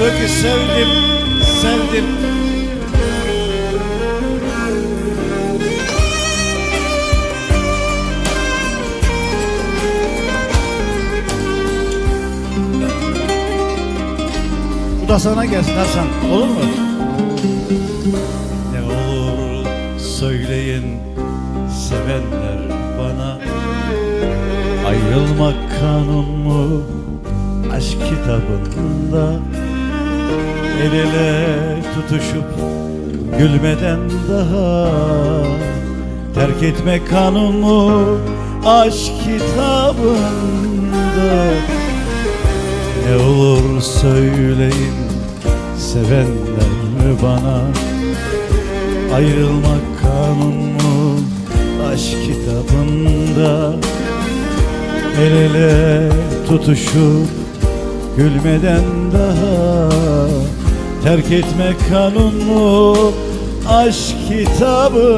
Diyor sevdim, sevdim. Bu da sana gelsin Hasan. Olur mu? Ne olur söyleyin sevenler bana Ayrılmak kanun mu aşk kitabında El ele tutuşup gülmeden daha Terk etmek kanun mu aşk kitabında. Ne olur söyleyin sevenler bana? Ayrılmak kanun mu aşk kitabında. El ele tutuşup gülmeden daha Terk etmek kanun mu? Aşk kitabında.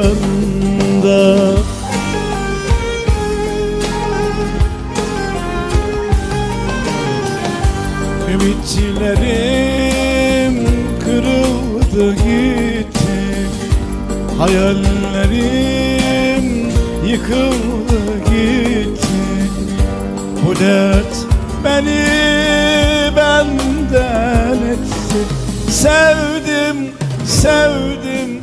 Ümitlerim kırıldı gitti. Hayallerim yıkıldı gitti. Bu dert beni Sevdim, sevdim.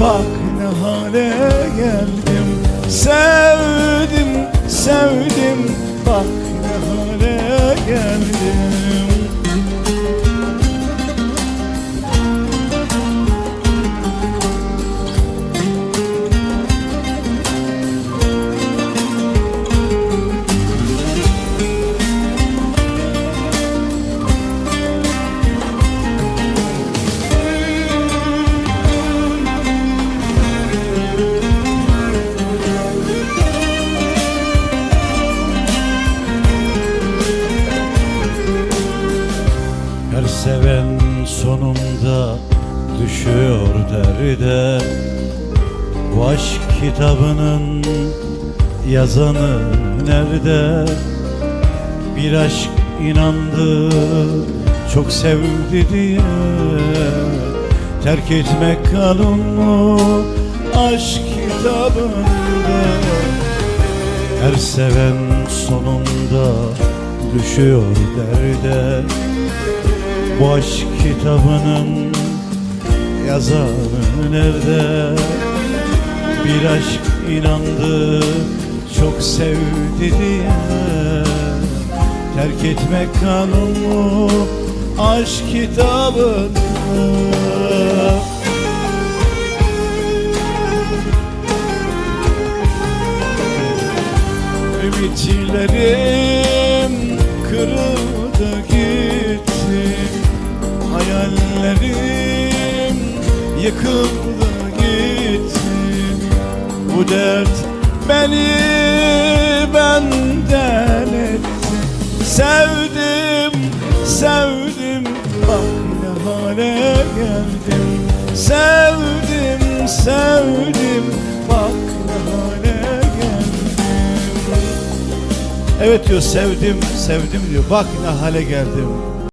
Bak ne hale geldim. Sevdim, Her seven sonunda düşüyor derde. Bu aşk kitabının yazanı nerede? Bir aşk inandı çok sevdi diye. Terk etmek kanun mu aşk kitabında? Her seven sonunda düşüyor derde bu aşk kitabının yazarı nerede? Bir aşk inandı, çok sevdi diye Terk etmek kanun mu aşk kitabında? Ümitlerim kırıldı yıkıldı gitti Bu dert beni benden etti. Sevdim, sevdim bak ne hale geldim. Sevdim, sevdim bak ne hale geldim. Evet diyor sevdim, sevdim diyor. Bak ne hale geldim